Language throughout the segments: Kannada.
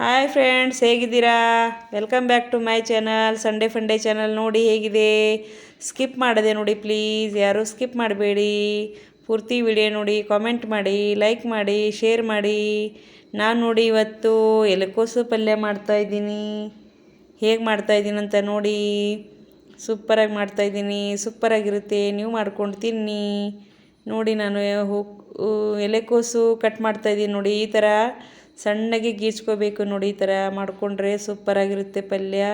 ಹಾಯ್ ಫ್ರೆಂಡ್ಸ್ ಹೇಗಿದ್ದೀರಾ? Welcome back to my channel Sunday funday channel ನೋಡಿ ಹೇಗಿದೆ? ಸ್ಕಿಪ್ ಮಾಡಿದೆ ನೋಡಿ ಪ್ಲೀಸ್ ಯಾರೂ ಸ್ಕಿಪ್ ಮಾಡಬೇಡಿ. ಪೂರ್ತಿ ವಿಡಿಯೋ ನೋಡಿ ಕಾಮೆಂಟ್ ಮಾಡಿ ಲೈಕ್ ಮಾಡಿ ಶೇರ್ ಮಾಡಿ. ನಾನು ನೋಡಿ ಇವತ್ತು ಎಲೆಕೋಸು ಪಲ್ಯ ಮಾಡ್ತಾಯಿದ್ದೀನಿ ಹೇಗೆ ಮಾಡ್ತಾಯಿದ್ದೀನಿ ಅಂತ ನೋಡಿ. ಸೂಪರಾಗಿ ಮಾಡ್ತಾಯಿದ್ದೀನಿ ಸೂಪರಾಗಿರುತ್ತೆ ನೀವು ಮಾಡ್ಕೊಂಡು ತಿನ್ನಿ. ನೋಡಿ ನಾನು ಹೂ ಎಲೆಕೋಸು ಕಟ್ ಮಾಡ್ತಾಯಿದ್ದೀನಿ ನೋಡಿ, ಈ ಥರ ಸಣ್ಣಗೆ ಗೀಚ್ಕೋಬೇಕು ನೋಡಿ ಈ ಥರ ಮಾಡಿಕೊಂಡ್ರೆ ಸೂಪರಾಗಿರುತ್ತೆ ಪಲ್ಯ.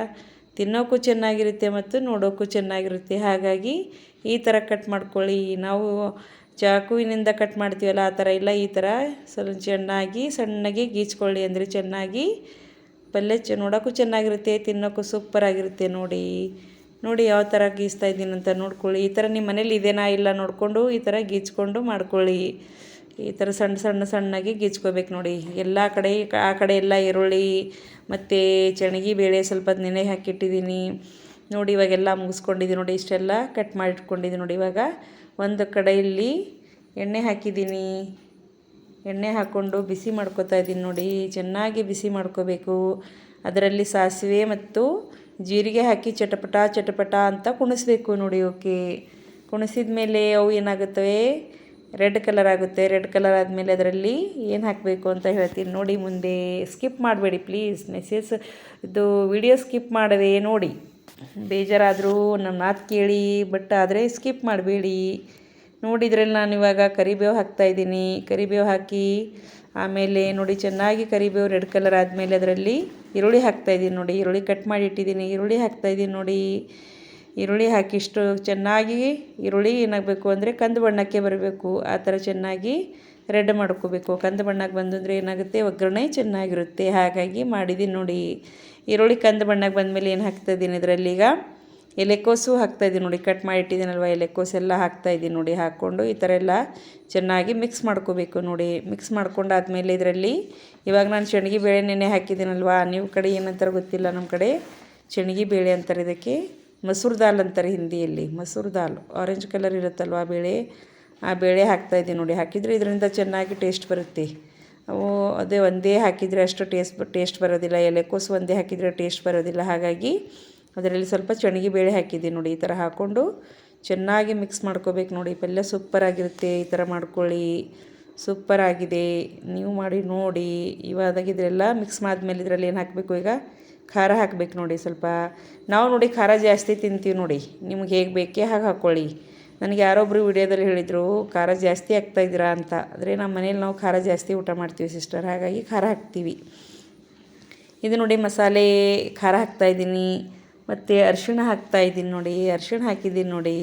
ತಿನ್ನೋಕ್ಕೂ ಚೆನ್ನಾಗಿರುತ್ತೆ ಮತ್ತು ನೋಡೋಕ್ಕೂ ಚೆನ್ನಾಗಿರುತ್ತೆ. ಹಾಗಾಗಿ ಈ ಥರ ಕಟ್ ಮಾಡ್ಕೊಳ್ಳಿ. ನಾವು ಚಾಕುವಿನಿಂದ ಕಟ್ ಮಾಡ್ತೀವಲ್ಲ ಆ ಥರ ಇಲ್ಲ, ಈ ಥರ ಸ್ವಲ್ಪ ಚೆನ್ನಾಗಿ ಸಣ್ಣಗೆ ಗೀಚ್ಕೊಳ್ಳಿ ಅಂದರೆ ಚೆನ್ನಾಗಿ ಪಲ್ಯ ಚ ನೋಡೋಕ್ಕೂ ಚೆನ್ನಾಗಿರುತ್ತೆ ತಿನ್ನೋಕ್ಕೂ ಸೂಪರಾಗಿರುತ್ತೆ ನೋಡಿ. ನೋಡಿ ಯಾವ ಥರ ಗೀಚ್ತಾ ಇದ್ದೀನಂತ ನೋಡ್ಕೊಳ್ಳಿ. ಈ ಥರ ನಿಮ್ಮ ಮನೇಲಿ ಇದೇನಾ ಇಲ್ಲ ನೋಡಿಕೊಂಡು ಈ ಥರ ಗೀಚ್ಕೊಂಡು ಮಾಡ್ಕೊಳ್ಳಿ. ಈ ಥರ ಸಣ್ಣ ಸಣ್ಣ ಸಣ್ಣಗೆ ಗೀಚ್ಕೋಬೇಕು ನೋಡಿ. ಎಲ್ಲ ಕಡೆ, ಆ ಕಡೆ ಎಲ್ಲ ಈರುಳ್ಳಿ, ಮತ್ತು ಚಣಗಿ ಬೇಳೆ ಸ್ವಲ್ಪ ನೆನೆ ಹಾಕಿಟ್ಟಿದ್ದೀನಿ. ನೋಡಿ, ಇವಾಗೆಲ್ಲ ಮುಗಿಸ್ಕೊಂಡಿದ್ದೀನಿ ನೋಡಿ, ಇಷ್ಟೆಲ್ಲ ಕಟ್ ಮಾಡಿಟ್ಕೊಂಡಿದ್ದೀನಿ ನೋಡಿ. ಇವಾಗ ಒಂದು ಕಡೆಯಲ್ಲಿ ಎಣ್ಣೆ ಹಾಕಿದ್ದೀನಿ. ಎಣ್ಣೆ ಹಾಕ್ಕೊಂಡು ಬಿಸಿ ಮಾಡ್ಕೊತಾ ಇದ್ದೀನಿ ನೋಡಿ. ಚೆನ್ನಾಗಿ ಬಿಸಿ ಮಾಡ್ಕೋಬೇಕು. ಅದರಲ್ಲಿ ಸಾಸಿವೆ ಮತ್ತು ಜೀರಿಗೆ ಹಾಕಿ ಚಟಪಟ ಚಟಪಟ ಅಂತ ಕುಣಿಸ್ಬೇಕು ನೋಡಿ, ಓಕೆ. ಕುಣಿಸಿದ ಮೇಲೆ ಅವು ಏನಾಗುತ್ತವೆ? ರೆಡ್ ಕಲರ್ ಆಗುತ್ತೆ. ರೆಡ್ ಕಲರ್ ಆದಮೇಲೆ ಅದರಲ್ಲಿ ಏನು ಹಾಕಬೇಕು ಅಂತ ಹೇಳ್ತೀನಿ. ನೋಡಿ ಮುಂದೆ ಸ್ಕಿಪ್ ಮಾಡಬೇಡಿ ಪ್ಲೀಸ್. ಮೆಸೇಜ್ ಇದು ವಿಡಿಯೋ ಸ್ಕಿಪ್ ಮಾಡದೆ ನೋಡಿ. ಬೇಜಾರಾದರೂ ನಮ್ಮ ಮಾತು ಕೇಳಿ, ಬಟ್ ಆದರೆ ಸ್ಕಿಪ್ ಮಾಡಬೇಡಿ. ನೋಡಿದ್ರಲ್ಲಿ ನಾನು ಇವಾಗ ಕರಿಬೇವು ಹಾಕ್ತಾಯಿದ್ದೀನಿ ಕರಿಬೇವು ಹಾಕಿ ಆಮೇಲೆ ನೋಡಿ ಚೆನ್ನಾಗಿ ಕರಿಬೇವು ರೆಡ್ ಕಲರ್ ಆದಮೇಲೆ ಅದರಲ್ಲಿ ಈರುಳ್ಳಿ ಹಾಕ್ತಾಯಿದ್ದೀನಿ ನೋಡಿ. ಈರುಳ್ಳಿ ಕಟ್ ಮಾಡಿ ಇಟ್ಟಿದ್ದೀನಿ. ಈರುಳ್ಳಿ ಹಾಕ್ತಾಯಿದ್ದೀನಿ ನೋಡಿ. ಈರುಳ್ಳಿ ಹಾಕಿ ಇಷ್ಟು ಚೆನ್ನಾಗಿ ಈರುಳ್ಳಿ ಏನಾಗಬೇಕು ಅಂದರೆ ಕಂದು ಬಣ್ಣಕ್ಕೆ ಬರಬೇಕು. ಆ ಥರ ಚೆನ್ನಾಗಿ ರೆಡ್ ಮಾಡ್ಕೋಬೇಕು. ಕಂದು ಬಣ್ಣಕ್ಕೆ ಬಂದಂದರೆ ಏನಾಗುತ್ತೆ? ಒಗ್ಗರಣೆ ಚೆನ್ನಾಗಿರುತ್ತೆ. ಹಾಗಾಗಿ ಮಾಡಿದ್ದೀನಿ ನೋಡಿ. ಈರುಳ್ಳಿ ಕಂದು ಬಣ್ಣಕ್ಕೆ ಬಂದಮೇಲೆ ಏನು ಹಾಕ್ತಾಯಿದ್ದೀನಿ ಇದರಲ್ಲಿ ಈಗ? ಎಲೆಕೋಸು ಹಾಕ್ತಾಯಿದ್ದೀನಿ ನೋಡಿ. ಕಟ್ ಮಾಡಿ ಇಟ್ಟಿದ್ದೀನಲ್ವ ಎಲೆಕೋಸು ಎಲ್ಲ ಹಾಕ್ತಾಯಿದ್ದೀನಿ ನೋಡಿ. ಹಾಕ್ಕೊಂಡು ಈ ಥರ ಎಲ್ಲ ಚೆನ್ನಾಗಿ ಮಿಕ್ಸ್ ಮಾಡ್ಕೋಬೇಕು ನೋಡಿ. ಮಿಕ್ಸ್ ಮಾಡ್ಕೊಂಡಾದ್ಮೇಲೆ ಇದರಲ್ಲಿ ಇವಾಗ ನಾನು ಶಣಗಿ ಬೇಳೆ ನೆನೆ ಹಾಕಿದ್ದೀನಲ್ವ? ನೀವು ಕಡೆ ಏನಂತಾರೆ ಗೊತ್ತಿಲ್ಲ ನಮ್ಮ ಕಡೆ. ಬೇಳೆ ಅಂತಾರೆ ಇದಕ್ಕೆ. ಮಸೂರು ದಾಲ್ ಅಂತಾರೆ ಹಿಂದಿಯಲ್ಲಿ, ಮಸೂರು ದಾಲ್. ಆರೆಂಜ್ ಕಲರ್ ಇರುತ್ತಲ್ವ ಆ ಬೇಳೆ? ಆ ಬೇಳೆ ಹಾಕ್ತಾಯಿದ್ದೀನಿ ನೋಡಿ, ಹಾಕಿದರೆ ಇದರಿಂದ ಚೆನ್ನಾಗಿ ಟೇಸ್ಟ್ ಬರುತ್ತೆ. ಅವು ಅದೇ ಒಂದೇ ಹಾಕಿದರೆ ಅಷ್ಟು ಟೇಸ್ಟ್ ಟೇಸ್ಟ್ ಬರೋದಿಲ್ಲ ಎಲೆಕೋಸು ಒಂದೇ ಹಾಕಿದರೆ ಟೇಸ್ಟ್ ಬರೋದಿಲ್ಲ. ಹಾಗಾಗಿ ಅದರಲ್ಲಿ ಸ್ವಲ್ಪ ಚಣಗಿ ಬೇಳೆ ಹಾಕಿದ್ದೀನಿ ನೋಡಿ, ಈ ಥರ ಹಾಕ್ಕೊಂಡು ಚೆನ್ನಾಗಿ ಮಿಕ್ಸ್ ಮಾಡ್ಕೋಬೇಕು ನೋಡಿ. ಪಲ್ಯ ಸೂಪರಾಗಿರುತ್ತೆ ಈ ಥರ ಮಾಡ್ಕೊಳ್ಳಿ. ಸೂಪರಾಗಿದೆ ನೀವು ಮಾಡಿ ನೋಡಿ. ಇವಾದಾಗಿದ್ರೆಲ್ಲ ಮಿಕ್ಸ್ ಮಾಡಿದ್ಮೇಲೆ ಇದರಲ್ಲಿ ಏನು ಹಾಕಬೇಕು ಈಗ? ಖಾರ ಹಾಕ್ಬೇಕು ನೋಡಿ ಸ್ವಲ್ಪ. ನಾವು ನೋಡಿ ಖಾರ ಜಾಸ್ತಿ ತಿಂತೀವಿ ನೋಡಿ. ನಿಮ್ಗೆ ಹೇಗೆ ಬೇಕೇ ಹಾಗೆ ಹಾಕ್ಕೊಳ್ಳಿ ನನಗೆ ಯಾರೊಬ್ಬರು ವಿಡಿಯೋದಲ್ಲಿ ಹೇಳಿದರು, ಖಾರ ಜಾಸ್ತಿ ಹಾಕ್ತಾಯಿದ್ದೀರಾ ಅಂತ. ಆದರೆ ನಮ್ಮ ಮನೇಲಿ ನಾವು ಖಾರ ಜಾಸ್ತಿ ಊಟ ಮಾಡ್ತೀವಿ ಸಿಸ್ಟರ್. ಹಾಗಾಗಿ ಖಾರ ಹಾಕ್ತೀವಿ. ಇದು ನೋಡಿ ಮಸಾಲೆ ಖಾರ ಹಾಕ್ತಾಯಿದ್ದೀನಿ ಮತ್ತು ಅರಿಶಿಣ ಹಾಕ್ತಾಯಿದ್ದೀನಿ ನೋಡಿ. ಅರಿಶಿಣ ಹಾಕಿದ್ದೀನಿ ನೋಡಿ.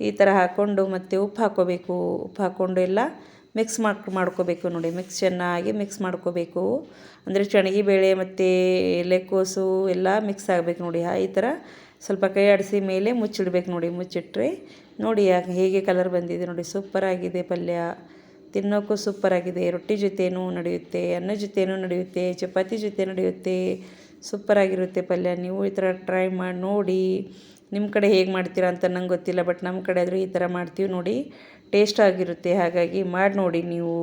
ಈ ಥರ ಹಾಕ್ಕೊಂಡು ಮತ್ತು ಉಪ್ಪು ಹಾಕ್ಕೋಬೇಕು. ಉಪ್ಪು ಹಾಕ್ಕೊಂಡು ಎಲ್ಲ ಮಿಕ್ಸ್ ಮಾಡ್ಕೊ ಮಾಡ್ಕೋಬೇಕು ನೋಡಿ. ಮಿಕ್ಸ್ ಚೆನ್ನಾಗಿ ಮಿಕ್ಸ್ ಮಾಡ್ಕೋಬೇಕು. ಅಂದರೆ ಚಣಗಿ ಬೇಳೆ ಮತ್ತು ಎಲೆಕೋಸು ಎಲ್ಲ ಮಿಕ್ಸ್ ಆಗಬೇಕು ನೋಡಿ. ಈ ಥರ ಸ್ವಲ್ಪ ಕೈ ಆಡಿಸಿ ಮೇಲೆ ಮುಚ್ಚಿಡ್ಬೇಕು ನೋಡಿ. ಮುಚ್ಚಿಟ್ರೆ ನೋಡಿ ಹೇಗೆ ಕಲರ್ ಬಂದಿದೆ ನೋಡಿ. ಸೂಪರಾಗಿದೆ ಪಲ್ಯ. ತಿನ್ನೋಕ್ಕೂ ಸೂಪರಾಗಿದೆ ರೊಟ್ಟಿ ಜೊತೆನೂ ನಡೆಯುತ್ತೆ. ಅನ್ನ ಜೊತೆನೂ ನಡೆಯುತ್ತೆ. ಚಪಾತಿ ಜೊತೆ ನಡೆಯುತ್ತೆ. ಸೂಪರಾಗಿರುತ್ತೆ ಪಲ್ಯ. ನೀವು ಈ ಥರ ಟ್ರೈ ಮಾಡಿ ನೋಡಿ. ನಿಮ್ಮ ಕಡೆ ಹೇಗೆ ಮಾಡ್ತೀರಾ ಅಂತ ನಂಗೆ ಗೊತ್ತಿಲ್ಲ, ಬಟ್ ನಮ್ಮ ಕಡೆ ಆದರೂ ಈ ಥರ ಮಾಡ್ತೀವಿ ನೋಡಿ. ಟೇಸ್ಟ್ ಆಗಿರುತ್ತೆ, ಹಾಗಾಗಿ ಮಾಡಿ ನೋಡಿ ನೀವು.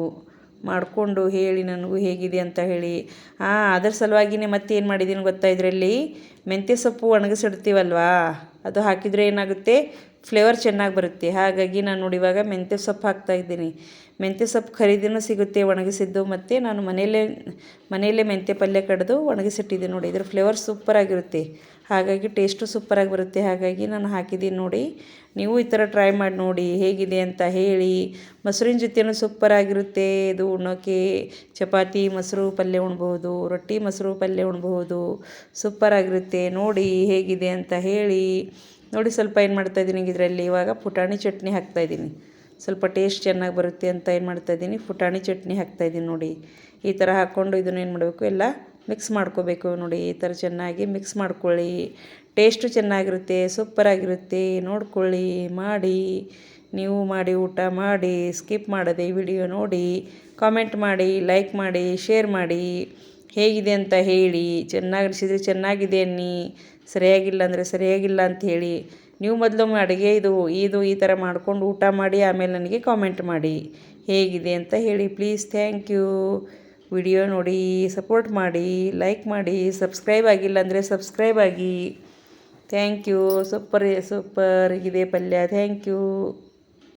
ಮಾಡಿಕೊಂಡು ಹೇಳಿ ನನಗೂ ಹೇಗಿದೆ ಅಂತ ಹೇಳಿ. ಹಾಂ ಅದರ ಸಲುವಾಗಿನೇ ಮತ್ತೆ ಏನು ಮಾಡಿದ್ದೀನಿ ಗೊತ್ತಾ ಇದರಲ್ಲಿ? ಮೆಂತ್ಯ ಸೊಪ್ಪು ಒಣಗಿಸಿಡ್ತೀವಲ್ವಾ? ಅದು ಹಾಕಿದರೆ ಏನಾಗುತ್ತೆ? ಫ್ಲೇವರ್ ಚೆನ್ನಾಗಿ ಬರುತ್ತೆ. ಹಾಗಾಗಿ ನಾನು ನೋಡಿ ಇವಾಗ ಮೆಂತ್ಯ ಸೊಪ್ಪು ಹಾಕ್ತಾಯಿದ್ದೀನಿ ಮೆಂತ್ಯ ಸೊಪ್ಪು ಖರೀದಿನೂ ಸಿಗುತ್ತೆ, ಒಣಗಿಸಿದ್ದು ಮತ್ತು ನಾನು ಮನೆಯಲ್ಲೇ ಮನೆಯಲ್ಲೇ ಮೆಂತ್ಯ ಪಲ್ಯ ಕಡಿದು ಒಣಗಿಸಿಟ್ಟಿದ್ದೆ ನೋಡಿ. ಇದ್ರ ಫ್ಲೇವರ್ ಸೂಪರಾಗಿರುತ್ತೆ ಹಾಗಾಗಿ ಟೇಸ್ಟು ಸೂಪರಾಗಿ ಬರುತ್ತೆ. ಹಾಗಾಗಿ ನಾನು ಹಾಕಿದ್ದೀನಿ ನೋಡಿ. ನೀವು ಈ ಥರ ಟ್ರೈ ಮಾಡಿ ನೋಡಿ, ಹೇಗಿದೆ ಅಂತ ಹೇಳಿ. ಮೊಸರಿನ ಜೊತೆನೂ ಸೂಪರಾಗಿರುತ್ತೆ ಇದು ಉಣ್ಣೋಕ್ಕೆ ಚಪಾತಿ ಮೊಸರು ಪಲ್ಯ ಉಣ್ಬೋದು ರೊಟ್ಟಿ ಮೊಸರು ಪಲ್ಯ ಉಣ್ಬೋದು ಸೂಪರಾಗಿರುತ್ತೆ ನೋಡಿ ಹೇಗಿದೆ ಅಂತ ಹೇಳಿ. ನೋಡಿ ಸ್ವಲ್ಪ ಏನು ಮಾಡ್ತಾಯಿದ್ದೀನಿ ಇದರಲ್ಲಿ. ಇವಾಗ ಪುಟಾಣಿ ಚಟ್ನಿ ಹಾಕ್ತಾಯಿದ್ದೀನಿ ಸ್ವಲ್ಪ ಟೇಸ್ಟ್ ಚೆನ್ನಾಗಿ ಬರುತ್ತೆ ಅಂತ ಏನು ಮಾಡ್ತಾಯಿದ್ದೀನಿ ಪುಟಾಣಿ ಚಟ್ನಿ ಹಾಕ್ತಾಯಿದ್ದೀನಿ ನೋಡಿ. ಈ ಥರ ಹಾಕ್ಕೊಂಡು ಇದನ್ನು ಏನು ಮಾಡಬೇಕು? ಎಲ್ಲ ಮಿಕ್ಸ್ ಮಾಡ್ಕೋಬೇಕು ನೋಡಿ. ಈ ಥರ ಚೆನ್ನಾಗಿ ಮಿಕ್ಸ್ ಮಾಡ್ಕೊಳ್ಳಿ. ಟೇಸ್ಟು ಚೆನ್ನಾಗಿರುತ್ತೆ ಸೂಪರಾಗಿರುತ್ತೆ ನೋಡ್ಕೊಳ್ಳಿ, ಮಾಡಿ. ನೀವು ಮಾಡಿ, ಊಟ ಮಾಡಿ ಸ್ಕಿಪ್ ಮಾಡದೆ ವಿಡಿಯೋ ನೋಡಿ. ಕಾಮೆಂಟ್ ಮಾಡಿ ಲೈಕ್ ಮಾಡಿ ಶೇರ್ ಮಾಡಿ. ಹೇಗಿದೆ ಅಂತ ಹೇಳಿ, ಚೆನ್ನಾಗಿ ಅನಿಸಿದರೆ ಚೆನ್ನಾಗಿದೆ ಅನ್ನಿ, ಸರಿಯಾಗಿಲ್ಲ ಅಂದರೆ ಸರಿಯಾಗಿಲ್ಲ ಅಂತ ಹೇಳಿ, ನೀವು ಮೊದಲು ಅಡುಗೆ ಇದು ಇದು ಈ ಥರ ಮಾಡಿಕೊಂಡು ಊಟ ಮಾಡಿ ಆಮೇಲೆ ನನಗೆ ಕಾಮೆಂಟ್ ಮಾಡಿ. ಹೇಗಿದೆ ಅಂತ ಹೇಳಿ ಪ್ಲೀಸ್ ಥ್ಯಾಂಕ್ ಯು ವಿಡಿಯೋ ನೋಡಿ ಸಪೋರ್ಟ್ ಮಾಡಿ ಲೈಕ್ ಮಾಡಿ ಸಬ್ಸ್ಕ್ರೈಬ್ ಆಗಿಲ್ಲ ಅಂದರೆ ಸಬ್ಸ್ಕ್ರೈಬ್ ಆಗಿ. ಥ್ಯಾಂಕ್ ಯು ಸೂಪರ್ ಸೂಪರ್ ಇದೆ ಪಲ್ಯ. Thank you